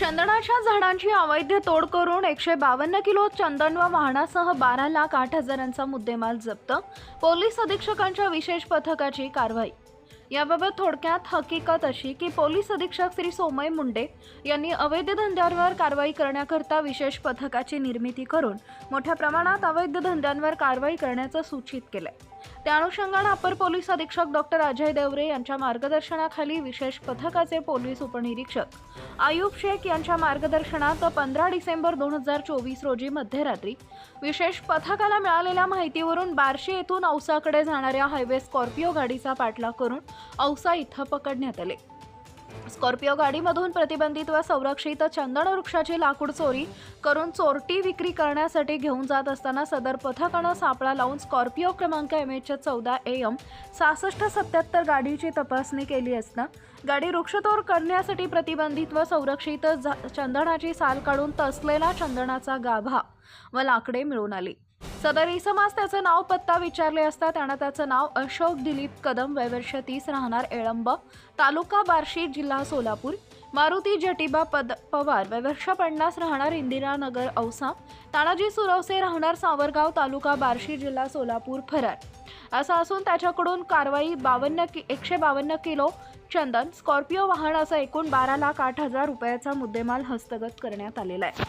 चंदनाच्या झाडांची अवैध तोड करून एकशे बावन्न किलो चंदन व वाहनासह बारा लाख आठ हजारांचा मुद्देमाल जप्त पोलीस अधीक्षकांच्या विशेष पथकाची कारवाई. याबाबत थोडक्यात हकीकत अशी की पोलीस अधीक्षक श्री सोमय मुंडे यांनी अवैध धंद्यांवर कारवाई करण्याकरता विशेष पथकाची निर्मिती करून मोठ्या प्रमाणात अवैध धंद्यांवर कारवाई करण्याचं सूचित केलंय. त्या अनुषंगानं अपर पोलीस अधीक्षक डॉक्टर अजय देवरे यांच्या मार्गदर्शनाखाली विशेष पथकाचे पोलीस उपनिरीक्षक आयुब शेख यांच्या मार्गदर्शनात पंधरा डिसेंबर दोन हजार चोवीस रोजी मध्यरात्री विशेष पथकाला मिळालेल्या माहितीवरून बार्शी येथून औसाकडे जाणाऱ्या हायवे स्कॉर्पिओ गाडीचा पाठलाग करून औसा इथं पकडण्यात आले. स्कॉर्पिओ गाडीमधून प्रतिबंधित व संरक्षित चंदन वृक्षाची लाकूड चोरी करून चोरटी विक्री करण्यासाठी घेऊन जात असताना सदर पथकानं सापळा लावून स्कॉर्पिओ क्रमांक एम एच चौदा ए एम सहासष्ट सत्याहत्तर गाडीची तपासणी केली असता गाडी वृक्षतोड करण्यासाठी प्रतिबंधित व संरक्षित चंदनाची साल काढून तसलेला चंदनाचा गाभा व लाकडे मिळून आली. सदर इसमास त्याचं नाव पत्ता विचारले असता त्यानं त्याचं नाव अशोक दिलीप कदम वयवर्ष तीस राहणार एळंब तालुका बार्शी जिल्हा सोलापूर. मारुती जटिबा पद पवार वयवर्ष पन्नास राहणार इंदिरानगर औसा. तानाजी सुरवसे राहणार सावरगाव तालुका बार्शी जिल्हा सोलापूर फरार. असं असून त्याच्याकडून कारवाई बावन्न कि एकशे बावन्न किलो चंदन स्कॉर्पिओ वाहन असं एकूण बारा लाख आठ हजार रुपयाचा मुद्देमाल हस्तगत करण्यात आलेला आहे.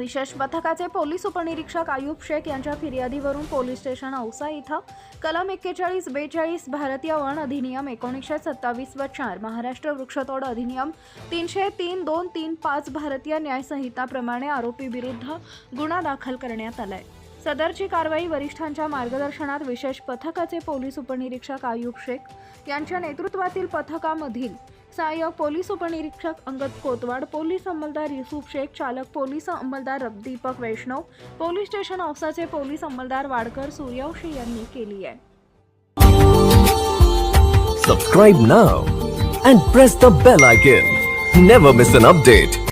विशेष पथकाचे पोलीस उपनिरीक्षक आयुब शेख यांच्या फिर्यादीवरून पोलीस स्टेशन औसा इथं कलम एक्केचाळीस बेचाळीस भारतीय वन अधिनियम एकोणीसशे सत्तावीस व चार महाराष्ट्र वृक्षतोड अधिनियम तीनशे तीन दोन तीन पाच भारतीय न्यायसंहिताप्रमाणे आरोपीविरुद्ध गुन्हा दाखल करण्यात आलाय. सदरची कारवाई वरिष्ठांच्या मार्गदर्शनात विशेष पथकाचे पोलीस उपनिरीक्षक आयुब शेख यांच्या नेतृत्वातील पथकामधील सहाय्यक पोलीस उपनिरीक्षक अंगद कोतवाड पोलीस अंमलदार युसुफ शेख चालक पोलीस अंमलदार दीपक वैष्णव पोलीस स्टेशन औसाचे पोलीस अंमलदार वाडकर सूर्यवंशी यांनी केली आहे Subscribe now and press the bell icon. Never miss an update.